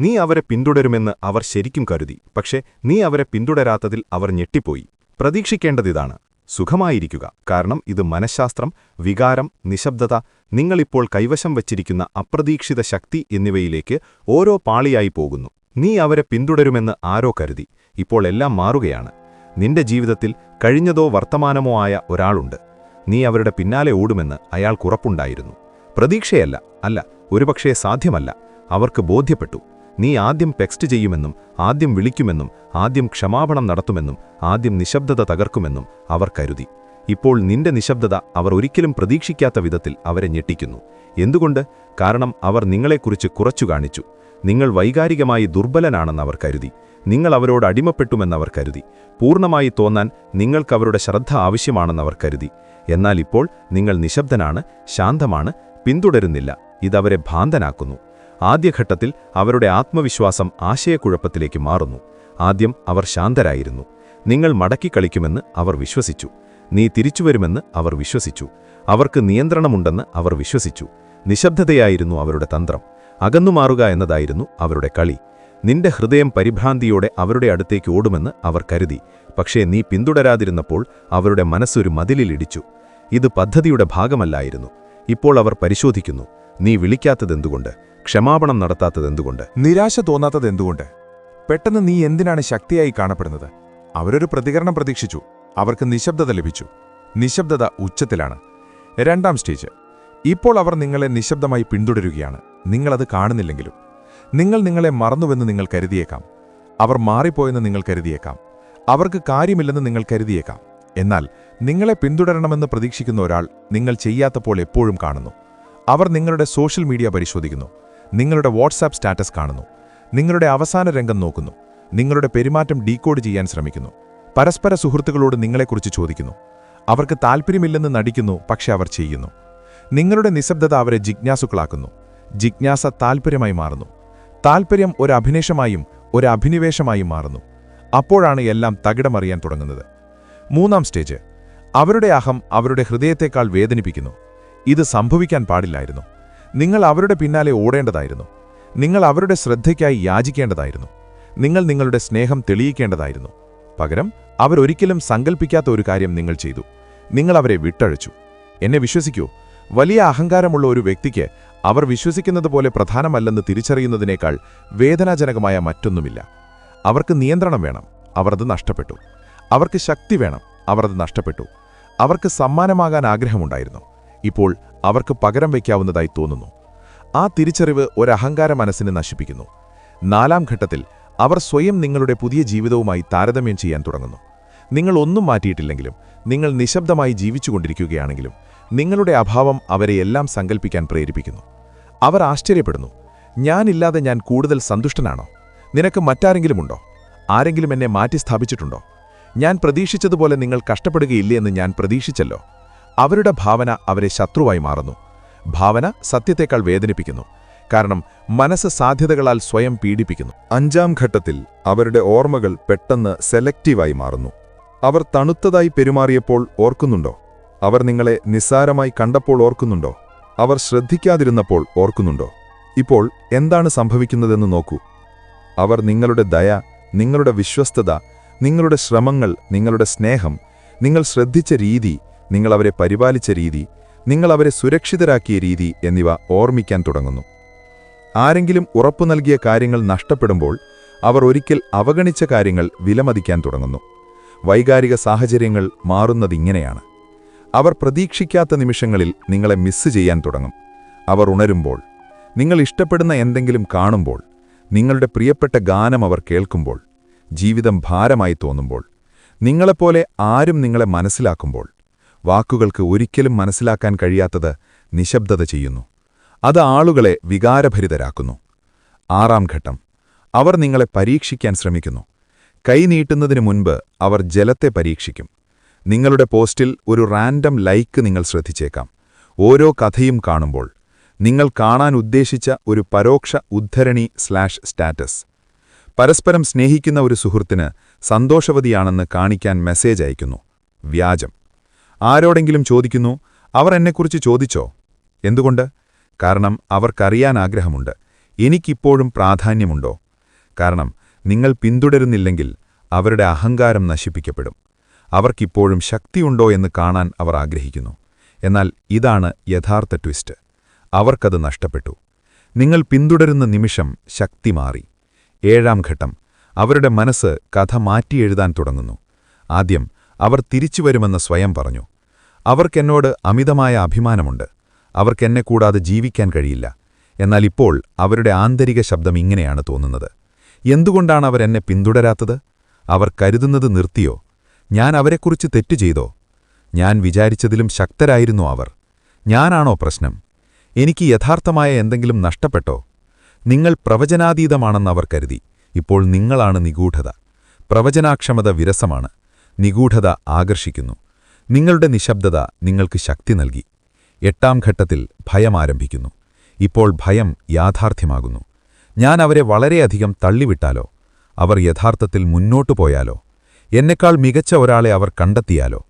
നീ അവരെ പിന്തുടരുമെന്ന് അവർ ശരിക്കും കരുതി. പക്ഷേ നീ അവരെ പിന്തുടരാത്തതിൽ അവർ ഞെട്ടിപ്പോയി. പ്രതീക്ഷിക്കേണ്ടതിതാണ്. സുഖമായിരിക്കുക. കാരണം ഇത് മനഃശാസ്ത്രം വികാരം നിശബ്ദത നിങ്ങളിപ്പോൾ കൈവശം വച്ചിരിക്കുന്ന അപ്രതീക്ഷിത ശക്തി എന്നിവയിലേക്ക് ഓരോ പാളിയായി പോകുന്നു. നീ അവരെ പിന്തുടരുമെന്ന് ആരോ കരുതി. ഇപ്പോൾ എല്ലാം മാറുകയാണ്. നിന്റെ ജീവിതത്തിൽ കഴിഞ്ഞതോ വർത്തമാനമോ ആയ ഒരാളുണ്ട്. നീ അവരുടെ പിന്നാലെ ഓടുമെന്ന് അയാൾക്കുറപ്പുണ്ടായിരുന്നു പ്രതീക്ഷയല്ല. അല്ല ഒരുപക്ഷേ സാധ്യമല്ല. അവർക്ക് ബോധ്യപ്പെട്ടു. നീ ആദ്യം ടെക്സ്റ്റ് ചെയ്യുമെന്നും ആദ്യം വിളിക്കുമെന്നും ആദ്യം ക്ഷമാപണം നടത്തുമെന്നും ആദ്യം നിശബ്ദത തകർക്കുമെന്നും അവർ കരുതി. ഇപ്പോൾ നിന്റെ നിശബ്ദത അവർ ഒരിക്കലും പ്രതീക്ഷിക്കാത്ത വിധത്തിൽ അവരെ ഞെട്ടിക്കുന്നു. എന്തുകൊണ്ട്? കാരണം അവർ നിങ്ങളെക്കുറിച്ച് കുറച്ചു കാണിച്ചു. നിങ്ങൾ വൈകാരികമായി ദുർബലനാണെന്ന് അവർ കരുതി. നിങ്ങൾ അവരോട് അടിമപ്പെട്ടുമെന്നവർ കരുതി. പൂർണമായി തോന്നാൻ നിങ്ങൾക്കവരുടെ ശ്രദ്ധ ആവശ്യമാണെന്നവർ കരുതി. എന്നാൽ ഇപ്പോൾ നിങ്ങൾ നിശബ്ദനാണ് ശാന്തമാണ് പിന്തുടരുന്നില്ല. ഇതവരെ ഭ്രാന്തനാക്കുന്നു. ആദ്യഘട്ടത്തിൽ അവരുടെ ആത്മവിശ്വാസം ആശയക്കുഴപ്പത്തിലേക്ക് മാറുന്നു. ആദ്യം അവർ ശാന്തരായിരുന്നു. നിങ്ങൾ മടക്കിക്കളിക്കുമെന്ന് അവർ വിശ്വസിച്ചു. നീ തിരിച്ചുവരുമെന്ന് അവർ വിശ്വസിച്ചു. അവർക്ക് നിയന്ത്രണമുണ്ടെന്ന് അവർ വിശ്വസിച്ചു. നിശബ്ദതയായിരുന്നു അവരുടെ തന്ത്രം. അകന്നുമാറുക എന്നതായിരുന്നു അവരുടെ കളി. നിന്റെ ഹൃദയം പരിഭ്രാന്തിയോടെ അവരുടെ അടുത്തേക്ക് ഓടുമെന്ന് അവർ കരുതി. പക്ഷേ നീ പിന്തുടരാതിരുന്നപ്പോൾ അവരുടെ മനസ്സൊരു മതിലിലിടിച്ചു ഇത് പദ്ധതിയുടെ ഭാഗമല്ലായിരുന്നു. ഇപ്പോൾ അവർ പരിശോധിക്കുന്നു. നീ വിളിക്കാത്തതെന്തുകൊണ്ട്? ക്ഷമാപണം നടത്താത്തത് എന്തുകൊണ്ട് നിരാശ തോന്നാത്തത് എന്തുകൊണ്ട് പെട്ടെന്ന് നീ എന്തിനാണ് ശക്തിയായി കാണപ്പെടുന്നത്? അവരൊരു പ്രതികരണം പ്രതീക്ഷിച്ചു. അവർക്ക് നിശബ്ദത ലഭിച്ചു. നിശബ്ദത ഉച്ചത്തിലാണ്. രണ്ടാം സ്റ്റേജ്. ഇപ്പോൾ അവർ നിങ്ങളെ നിശബ്ദമായി പിന്തുടരുകയാണ്. നിങ്ങളത് കാണുന്നില്ലെങ്കിലും. നിങ്ങൾ നിങ്ങളെ മറന്നുവെന്ന് നിങ്ങൾ കരുതിയേക്കാം. അവർ മാറിപ്പോയെന്ന് നിങ്ങൾ കരുതിയേക്കാം. അവർക്ക് കാര്യമില്ലെന്ന് നിങ്ങൾ കരുതിയേക്കാം. എന്നാൽ നിങ്ങളെ പിന്തുടരണമെന്ന് പ്രതീക്ഷിക്കുന്ന ഒരാൾ നിങ്ങൾ ചെയ്യാത്തപ്പോൾ എപ്പോഴും കാണുന്നു. അവർ നിങ്ങളുടെ സോഷ്യൽ മീഡിയ പരിശോധിക്കുന്നു. നിങ്ങളുടെ വാട്സാപ്പ് സ്റ്റാറ്റസ് കാണുന്നു. നിങ്ങളുടെ അവസാന രംഗം നോക്കുന്നു. നിങ്ങളുടെ പെരുമാറ്റം ഡീകോഡ് ചെയ്യാൻ ശ്രമിക്കുന്നു. പരസ്പര സുഹൃത്തുക്കളോട് നിങ്ങളെക്കുറിച്ച് ചോദിക്കുന്നു. അവർക്ക് താൽപ്പര്യമില്ലെന്ന് നടിക്കുന്നു പക്ഷെ അവർ ചെയ്യുന്നു. നിങ്ങളുടെ നിശബ്ദത അവരെ ജിജ്ഞാസുക്കളാക്കുന്നു. ജിജ്ഞാസ താൽപ്പര്യമായി മാറുന്നു. താൽപ്പര്യം ഒരു അഭിനേഷമായും ഒരു അഭിനിവേശമായും മാറുന്നു. അപ്പോഴാണ് എല്ലാം തകിടമറിയാൻ തുടങ്ങുന്നത്. മൂന്നാം സ്റ്റേജ്. അവരുടെ അഹം അവരുടെ ഹൃദയത്തേക്കാൾ വേദനിപ്പിക്കുന്നു. ഇത് സംഭവിക്കാൻ പാടില്ലായിരുന്നു. നിങ്ങൾ അവരുടെ പിന്നാലെ ഓടേണ്ടതായിരുന്നു. നിങ്ങൾ അവരുടെ ശ്രദ്ധയ്ക്കായി യാചിക്കേണ്ടതായിരുന്നു. നിങ്ങൾ നിങ്ങളുടെ സ്നേഹം തെളിയിക്കേണ്ടതായിരുന്നു. പകരം അവരൊരിക്കലും സങ്കൽപ്പിക്കാത്ത ഒരു കാര്യം നിങ്ങൾ ചെയ്തു. നിങ്ങൾ അവരെ വിട്ടഴച്ചു. എന്നെ വിശ്വസിക്കൂ വലിയ അഹങ്കാരമുള്ള ഒരു വ്യക്തിക്ക് അവർ വിശ്വസിക്കുന്നത് പോലെ പ്രധാനമല്ലെന്ന് തിരിച്ചറിയുന്നതിനേക്കാൾ വേദനാജനകമായ മറ്റൊന്നുമില്ല. അവർക്ക് നിയന്ത്രണം വേണം. അവർ അത് നഷ്ടപ്പെട്ടു. അവർക്ക് ശക്തി വേണം. അവർ അത് നഷ്ടപ്പെട്ടു. അവർക്ക് സമ്മാനമാകാൻ ആഗ്രഹമുണ്ടായിരുന്നു. ഇപ്പോൾ അവർക്ക് പകരം വയ്ക്കാവുന്നതായി തോന്നുന്നു. ആ തിരിച്ചറിവ് ഒരഹങ്കാര മനസ്സിനെ നശിപ്പിക്കുന്നു. നാലാം ഘട്ടത്തിൽ അവർ സ്വയം നിങ്ങളുടെ പുതിയ ജീവിതവുമായി താരതമ്യം ചെയ്യാൻ തുടങ്ങുന്നു. നിങ്ങൾ ഒന്നും മാറ്റിയിട്ടില്ലെങ്കിലും നിങ്ങൾ നിശബ്ദമായി ജീവിച്ചുകൊണ്ടിരിക്കുകയാണെങ്കിലും നിങ്ങളുടെ അഭാവം അവരെ എല്ലാം സങ്കൽപ്പിക്കാൻ പ്രേരിപ്പിക്കുന്നു. അവർ ആശ്ചര്യപ്പെടുന്നു ഞാനില്ലാതെ ഞാൻ കൂടുതൽ സന്തുഷ്ടനാണോ? നിനക്ക് മറ്റാരെങ്കിലുമുണ്ടോ? ആരെങ്കിലും എന്നെ മാറ്റിസ്ഥാപിച്ചിട്ടുണ്ടോ? ഞാൻ പ്രതീക്ഷിച്ചതുപോലെ നിങ്ങൾ കഷ്ടപ്പെടുകയില്ലേ എന്ന് ഞാൻ പ്രതീക്ഷിച്ചല്ലോ. അവരുടെ ഭാവന അവരെ ശത്രുവായി മാറുന്നു. ഭാവന സത്യത്തെക്കാൾ വേദനിപ്പിക്കുന്നു. കാരണം മനസ്സ് സാധ്യതകളാൽ സ്വയം പീഡിപ്പിക്കുന്നു. അഞ്ചാം ഘട്ടത്തിൽ അവരുടെ ഓർമ്മകൾ പെട്ടെന്ന് സെലക്റ്റീവായി മാറുന്നു. അവർ തണുത്തതായി പെരുമാറിയപ്പോൾ ഓർക്കുന്നുണ്ടോ? അവർ നിങ്ങളെ നിസ്സാരമായി കണ്ടപ്പോൾ ഓർക്കുന്നുണ്ടോ? അവർ ശ്രദ്ധിക്കാതിരുന്നപ്പോൾ ഓർക്കുന്നുണ്ടോ? ഇപ്പോൾ എന്താണ് സംഭവിക്കുന്നതെന്ന് നോക്കൂ. അവർ നിങ്ങളുടെ ദയ നിങ്ങളുടെ വിശ്വസ്തത നിങ്ങളുടെ ശ്രമങ്ങൾ നിങ്ങളുടെ സ്നേഹം നിങ്ങൾ ശ്രദ്ധിച്ച രീതി നിങ്ങൾ അവരെ പരിപാലിച്ച രീതി നിങ്ങൾ അവരെ സുരക്ഷിതരാക്കിയ രീതി എന്നിവ ഓർമ്മിക്കാൻ തുടങ്ങുന്നു. ആരെങ്കിലും ഉറപ്പു നൽകിയ കാര്യങ്ങൾ നഷ്ടപ്പെടുമ്പോൾ അവർ ഒരിക്കൽ അവഗണിച്ച കാര്യങ്ങൾ വിലമതിക്കാൻ തുടങ്ങുന്നു. വൈകാരിക സാഹചര്യങ്ങൾ മാറുന്നതിങ്ങനെയാണ് അവർ പ്രതീക്ഷിക്കാത്ത നിമിഷങ്ങളിൽ നിങ്ങളെ മിസ് ചെയ്യാൻ തുടങ്ങും. അവർ ഉണരുമ്പോൾ നിങ്ങൾ ഇഷ്ടപ്പെടുന്ന എന്തെങ്കിലും കാണുമ്പോൾ നിങ്ങളുടെ പ്രിയപ്പെട്ട ഗാനം അവർ കേൾക്കുമ്പോൾ ജീവിതം ഭാരമായി തോന്നുമ്പോൾ നിങ്ങളെപ്പോലെ ആരും നിങ്ങളെ മനസ്സിലാക്കുമ്പോൾ വാക്കുകൾക്ക് ഒരിക്കലും മനസ്സിലാക്കാൻ കഴിയാത്തത് നിശബ്ദത ചെയ്യുന്നു. അത് ആളുകളെ വികാരഭരിതരാക്കുന്നു. ആറാം ഘട്ടം. അവർ നിങ്ങളെ പരീക്ഷിക്കാൻ ശ്രമിക്കുന്നു. കൈനീട്ടുന്നതിനു മുൻപ് അവർ ജലത്തെ പരീക്ഷിക്കും. നിങ്ങളുടെ പോസ്റ്റിൽ ഒരു റാൻഡം ലൈക്ക് നിങ്ങൾ ശ്രദ്ധിച്ചേക്കാം. ഓരോ കഥയും കാണുമ്പോൾ നിങ്ങൾ കാണാൻ ഉദ്ദേശിച്ച ഒരു പരോക്ഷ ഉദ്ധരണി സ്ലാഷ് സ്റ്റാറ്റസ്. പരസ്പരം സ്നേഹിക്കുന്ന ഒരു സുഹൃത്തിന് സന്തോഷവതിയാണെന്ന് കാണിക്കാൻ മെസ്സേജ് അയക്കുന്നു വ്യാജം. ആരോടെങ്കിലും ചോദിക്കുന്നു അവർ എന്നെക്കുറിച്ച് ചോദിച്ചോ? എന്തുകൊണ്ട്? കാരണം അവർക്കറിയാൻ ആഗ്രഹമുണ്ട്. എനിക്കിപ്പോഴും പ്രാധാന്യമുണ്ടോ? കാരണം നിങ്ങൾ പിന്തുടരുന്നില്ലെങ്കിൽ അവരുടെ അഹങ്കാരം നശിപ്പിക്കപ്പെടും. അവർക്കിപ്പോഴും ശക്തിയുണ്ടോ എന്ന് കാണാൻ അവർ ആഗ്രഹിക്കുന്നു. എന്നാൽ ഇതാണ് യഥാർത്ഥ ട്വിസ്റ്റ്. അവർക്കത് നഷ്ടപ്പെട്ടു. നിങ്ങൾ പിന്തുടരുന്ന നിമിഷം ശക്തി മാറി. ഏഴാം ഘട്ടം. അവരുടെ മനസ്സ് കഥ മാറ്റിയെഴുതാൻ തുടങ്ങുന്നു. ആദ്യം അവർ തിരിച്ചുവരുമെന്ന് സ്വയം പറഞ്ഞു. അവർക്കെന്നോട് അമിതമായ അഭിമാനമുണ്ട്. അവർക്കെന്നെ കൂടാതെ ജീവിക്കാൻ കഴിയില്ല. എന്നാൽ ഇപ്പോൾ അവരുടെ ആന്തരിക ശബ്ദം ഇങ്ങനെയാണ് തോന്നുന്നത്. എന്തുകൊണ്ടാണ് അവരെന്നെ പിന്തുടരാത്തത്? അവർ കരുതുന്നത് നിർത്തിയോ? ഞാൻ അവരെക്കുറിച്ച് തെറ്റു ചെയ്തോ? ഞാൻ വിചാരിച്ചതിലും ശക്തരായിരുന്നു അവർ. ഞാനാണോ പ്രശ്നം? എനിക്ക് യഥാർത്ഥമായ എന്തെങ്കിലും നഷ്ടപ്പെട്ടോ? നിങ്ങൾ പ്രവചനാതീതമാണെന്ന് അവർ കരുതി. ഇപ്പോൾ നിങ്ങളാണ് നിഗൂഢത. പ്രവചനാക്ഷമത വിരസമാണ്. നിഗൂഢത ആകർഷിക്കുന്നു. നിങ്ങളുടെ നിശബ്ദത നിങ്ങൾക്ക് ശക്തി നൽകി. എട്ടാം ഘട്ടത്തിൽ ഭയം ആരംഭിക്കുന്നു. ഇപ്പോൾ ഭയം യാഥാർത്ഥ്യമാകുന്നു. ഞാൻ അവരെ വളരെയധികം തള്ളിവിട്ടാലോ? അവർ യഥാർത്ഥത്തിൽ മുന്നോട്ടു പോയാലോ? എന്നെക്കാൾ മികച്ച ഒരാളെ അവർ കണ്ടെത്തിയാലോ?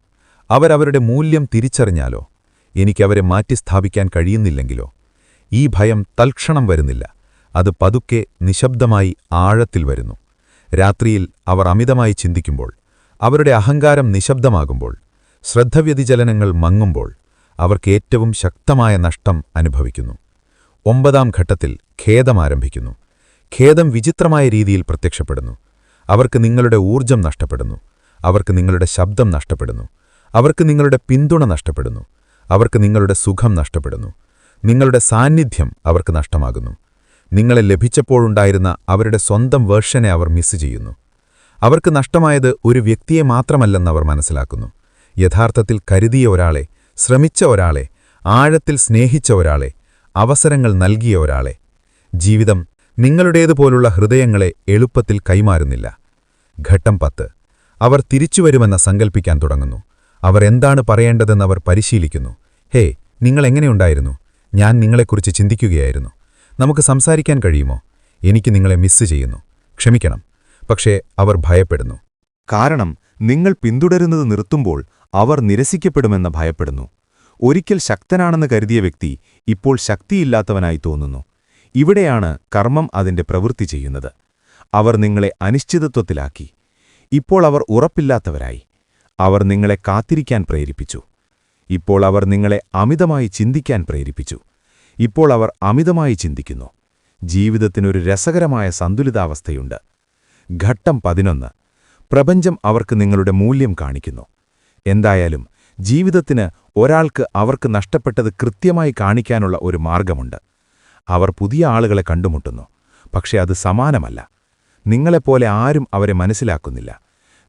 അവരവരുടെ മൂല്യം തിരിച്ചറിഞ്ഞാലോ? എനിക്കവരെ മാറ്റിസ്ഥാപിക്കാൻ കഴിയുന്നില്ലെങ്കിലോ? ഈ ഭയം തൽക്ഷണം വരുന്നില്ല. അത് പതുക്കെ നിശബ്ദമായി ആഴത്തിൽ വരുന്നു. രാത്രിയിൽ അവർ അമിതമായി ചിന്തിക്കുമ്പോൾ അവരുടെ അഹങ്കാരം നിശബ്ദമാകുമ്പോൾ ശ്രദ്ധവ്യതിചലനങ്ങൾ മങ്ങുമ്പോൾ അവർക്ക് ഏറ്റവും ശക്തമായ നഷ്ടം അനുഭവിക്കുന്നു. ഒമ്പതാം ഘട്ടത്തിൽ ഖേദം ആരംഭിക്കുന്നു. ഖേദം വിചിത്രമായ രീതിയിൽ പ്രത്യക്ഷപ്പെടുന്നു. അവർക്ക് നിങ്ങളുടെ ഊർജം നഷ്ടപ്പെടുന്നു. അവർക്ക് നിങ്ങളുടെ ശബ്ദം നഷ്ടപ്പെടുന്നു. അവർക്ക് നിങ്ങളുടെ പിന്തുണ നഷ്ടപ്പെടുന്നു. അവർക്ക് നിങ്ങളുടെ സുഖം നഷ്ടപ്പെടുന്നു. നിങ്ങളുടെ സാന്നിധ്യം അവർക്ക് നഷ്ടമാകുന്നു. നിങ്ങളെ ലഭിച്ചപ്പോഴുണ്ടായിരുന്ന അവരുടെ സ്വന്തം വേർഷനെ അവർ മിസ് ചെയ്യുന്നു. അവർക്ക് നഷ്ടമായത് ഒരു വ്യക്തിയെ അവർ മനസ്സിലാക്കുന്നു. യഥാർത്ഥത്തിൽ കരുതിയ ഒരാളെ ശ്രമിച്ച ഒരാളെ ആഴത്തിൽ സ്നേഹിച്ച ഒരാളെ അവസരങ്ങൾ നൽകിയ ഒരാളെ. ജീവിതം നിങ്ങളുടേതുപോലുള്ള ഹൃദയങ്ങളെ എളുപ്പത്തിൽ കൈമാറുന്നില്ല. ഘട്ടം പത്ത്. അവർ തിരിച്ചുവരുമെന്ന സങ്കൽപ്പിക്കാൻ തുടങ്ങുന്നു. അവർ എന്താണ് പറയേണ്ടതെന്ന് അവർ പരിശീലിക്കുന്നു. ഹേ നിങ്ങളെങ്ങനെയുണ്ടായിരുന്നു ഞാൻ നിങ്ങളെക്കുറിച്ച് ചിന്തിക്കുകയായിരുന്നു. നമുക്ക് സംസാരിക്കാൻ കഴിയുമോ? എനിക്ക് നിങ്ങളെ മിസ്സ് ചെയ്യുന്നു. ക്ഷമിക്കണം. പക്ഷേ അവർ ഭയപ്പെടുന്നു. കാരണം നിങ്ങൾ പിന്തുടരുന്നത് നിർത്തുമ്പോൾ അവർ നിരസിക്കപ്പെടുമെന്ന് ഭയപ്പെടുന്നു. ഒരിക്കൽ ശക്തനാണെന്ന് കരുതിയ വ്യക്തി ഇപ്പോൾ ശക്തിയില്ലാത്തവനായി തോന്നുന്നു. ഇവിടെയാണ് കർമ്മം അതിന്റെ പ്രവൃത്തി ചെയ്യുന്നത്. അവർ നിങ്ങളെ അനിശ്ചിതത്വത്തിലാക്കി. ഇപ്പോൾ അവർ ഉറപ്പില്ലാത്തവരായി. അവർ നിങ്ങളെ കാത്തിരിക്കാൻ പ്രേരിപ്പിച്ചു. ഇപ്പോൾ അവർ നിങ്ങളെ അമിതമായി ചിന്തിക്കാൻ പ്രേരിപ്പിച്ചു. ഇപ്പോൾ അവർ അമിതമായി ചിന്തിക്കുന്നു. ജീവിതത്തിനൊരു രസകരമായ സന്തുലിതാവസ്ഥയുണ്ട്. ഘട്ടം പതിനൊന്ന്. പ്രപഞ്ചം അവർക്ക് നിങ്ങളുടെ മൂല്യം കാണിക്കുന്നു. എന്തായാലും ജീവിതത്തിന് ഒരാൾക്ക് അവർക്ക് നഷ്ടപ്പെട്ടത് കൃത്യമായി കാണിക്കാനുള്ള ഒരു മാർഗമുണ്ട്. അവർ പുതിയ ആളുകളെ കണ്ടുമുട്ടുന്നു. പക്ഷെ അത് സമാനമല്ല. നിങ്ങളെപ്പോലെ ആരും അവരെ മനസ്സിലാക്കുന്നില്ല.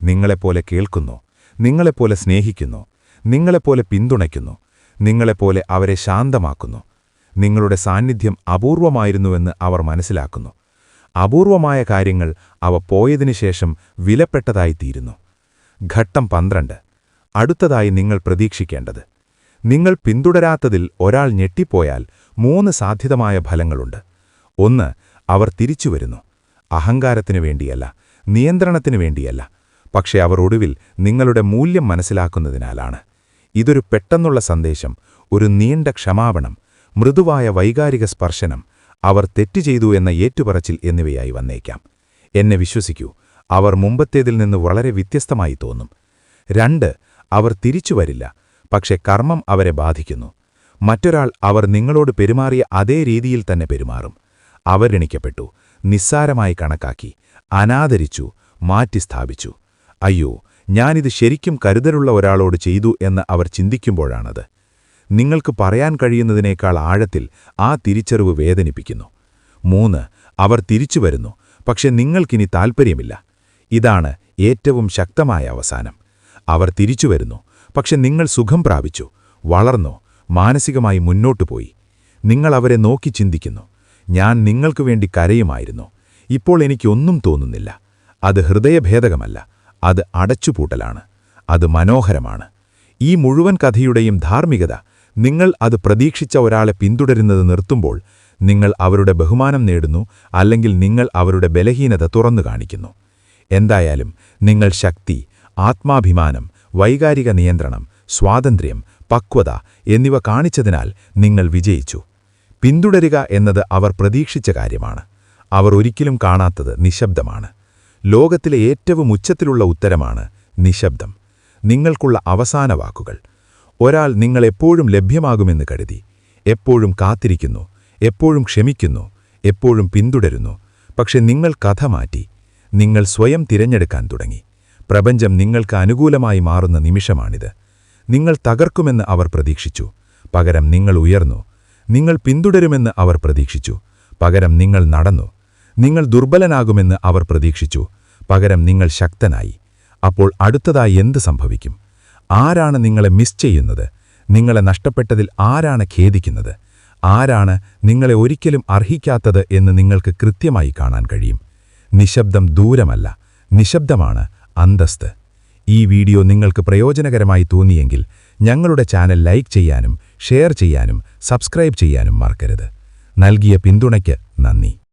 നിങ്ങളെപ്പോലെ കേൾക്കുന്നു. നിങ്ങളെപ്പോലെ സ്നേഹിക്കുന്നു. നിങ്ങളെപ്പോലെ പിന്തുണയ്ക്കുന്നു. നിങ്ങളെപ്പോലെ അവരെ ശാന്തമാക്കുന്നു. നിങ്ങളുടെ സാന്നിധ്യം അപൂർവമായിരുന്നുവെന്ന് അവർ മനസ്സിലാക്കുന്നു. അപൂർവമായ കാര്യങ്ങൾ അവ പോയതിനുശേഷം വിലപ്പെട്ടതായിത്തീരുന്നു. ഘട്ടം പന്ത്രണ്ട്. അടുത്തതായി നിങ്ങൾ പ്രതീക്ഷിക്കേണ്ടത്. നിങ്ങൾ പിന്തുടരാത്തതിൽ ഒരാൾ ഞെട്ടിപ്പോയാൽ മൂന്ന് സാധ്യതമായ ഫലങ്ങളുണ്ട്. ഒന്ന് അവർ തിരിച്ചുവരുന്നു അഹങ്കാരത്തിനു വേണ്ടിയല്ല നിയന്ത്രണത്തിനു വേണ്ടിയല്ല. പക്ഷേ അവർ ഒടുവിൽ നിങ്ങളുടെ മൂല്യം മനസ്സിലാക്കുന്നതിനാലാണ്. ഇതൊരു പെട്ടെന്നുള്ള സന്ദേശം ഒരു നീണ്ട ക്ഷമാപണം മൃദുവായ വൈകാരിക സ്പർശനം അവർ തെറ്റു ചെയ്തു എന്ന ഏറ്റുപറച്ചിൽ എന്നിവയായി വന്നേക്കാം. എന്നെ വിശ്വസിക്കൂ അവർ മുമ്പത്തേതിൽ നിന്ന് വളരെ വ്യത്യസ്തമായി തോന്നും. രണ്ട് അവർ തിരിച്ചു വരില്ല പക്ഷെ കർമ്മം അവരെ ബാധിക്കുന്നു. മറ്റൊരാൾ അവർ നിങ്ങളോട് പെരുമാറിയ അതേ രീതിയിൽ തന്നെ പെരുമാറും. അവരെണിക്കപ്പെട്ടു നിസ്സാരമായി കണക്കാക്കി അനാദരിച്ചു മാറ്റിസ്ഥാപിച്ചു. അയ്യോ ഞാനിത് ശരിക്കും കരുതലുള്ള ഒരാളോട് ചെയ്തു എന്ന് അവർ ചിന്തിക്കുമ്പോഴാണത്. നിങ്ങൾക്ക് പറയാൻ കഴിയുന്നതിനേക്കാൾ ആഴത്തിൽ ആ തിരിച്ചറിവ് വേദനിപ്പിക്കുന്നു. മൂന്ന് അവർ തിരിച്ചു വരുന്നു പക്ഷെ നിങ്ങൾക്കിനി താൽപ്പര്യമില്ല. ഇതാണ് ഏറ്റവും ശക്തമായ അവസാനം. അവർ തിരിച്ചു വരുന്നു പക്ഷെ നിങ്ങൾ സുഖം പ്രാപിച്ചു വളർന്നു മാനസികമായി മുന്നോട്ടു പോയി. നിങ്ങൾ അവരെ നോക്കി ചിന്തിക്കുന്നു. ഞാൻ നിങ്ങൾക്കു വേണ്ടി കരയുമായിരുന്നു. ഇപ്പോൾ എനിക്കൊന്നും തോന്നുന്നില്ല. അത് ഹൃദയഭേദകമല്ല. അത് അടച്ചുപൂട്ടലാണ്. അത് മനോഹരമാണ്. ഈ മുഴുവൻ കഥയുടെയും ധാർമ്മികത നിങ്ങൾ അത് പ്രതീക്ഷിച്ച ഒരാളെ പിന്തുടരുന്നത് നിർത്തുമ്പോൾ നിങ്ങൾ അവരുടെ ബഹുമാനം നേടുന്നു അല്ലെങ്കിൽ നിങ്ങൾ അവരുടെ ബലഹീനത തുറന്നു കാണിക്കുന്നു. എന്തായാലും നിങ്ങൾ ശക്തി ആത്മാഭിമാനം വൈകാരിക നിയന്ത്രണം സ്വാതന്ത്ര്യം പക്വത എന്നിവ കാണിച്ചതിനാൽ നിങ്ങൾ വിജയിച്ചു. പിന്തുടരുക എന്നത് അവർ പ്രതീക്ഷിച്ച കാര്യമാണ്. അവർ ഒരിക്കലും കാണാത്തത് നിശബ്ദമാണ്. ലോകത്തിലെ ഏറ്റവും ഉച്ചത്തിലുള്ള ഉത്തരമാണ് നിശബ്ദം. നിങ്ങൾക്കുള്ള അവസാന വാക്കുകൾ. ഒരാൾ നിങ്ങളെപ്പോഴും ലഭ്യമാകുമെന്ന് കരുതി. എപ്പോഴും കാത്തിരിക്കുന്നു. എപ്പോഴും ക്ഷമിക്കുന്നു. എപ്പോഴും പിന്തുടരുന്നു. പക്ഷെ നിങ്ങൾ കഥ മാറ്റി. നിങ്ങൾ സ്വയം തിരഞ്ഞെടുക്കാൻ തുടങ്ങി. പ്രപഞ്ചം നിങ്ങൾക്ക് അനുകൂലമായി മാറുന്ന നിമിഷമാണിത്. നിങ്ങൾ തകർക്കുമെന്ന് അവർ പ്രതീക്ഷിച്ചു. പകരം നിങ്ങൾ ഉയർന്നു. നിങ്ങൾ പിന്തുടരുമെന്ന് അവർ പ്രതീക്ഷിച്ചു. പകരം നിങ്ങൾ നടന്നു. നിങ്ങൾ ദുർബലനാകുമെന്ന് അവർ പ്രതീക്ഷിച്ചു. പകരം നിങ്ങൾ ശക്തനായി. അപ്പോൾ അടുത്തതായി എന്ത് സംഭവിക്കും? ആരാണ് നിങ്ങളെ മിസ് ചെയ്യുന്നത്? നിങ്ങളെ നഷ്ടപ്പെട്ടതിൽ ആരാണ് ഖേദിക്കുന്നത്? ആരാണ് നിങ്ങളെ ഒരിക്കലും അർഹിക്കാത്തത് എന്ന് നിങ്ങൾക്ക് കൃത്യമായി കാണാൻ കഴിയും. നിശബ്ദം ദൂരമല്ല നിശബ്ദമാണ് അന്തസ്ത്. ഈ വീഡിയോ നിങ്ങൾക്ക് പ്രയോജനകരമായി തോന്നിയെങ്കിൽ ഞങ്ങളുടെ ചാനൽ ലൈക്ക് ചെയ്യാനും ഷെയർ ചെയ്യാനും സബ്സ്ക്രൈബ് ചെയ്യാനും മറക്കരുത്. നൽകിയ പിന്തുണയ്ക്ക് നന്ദി.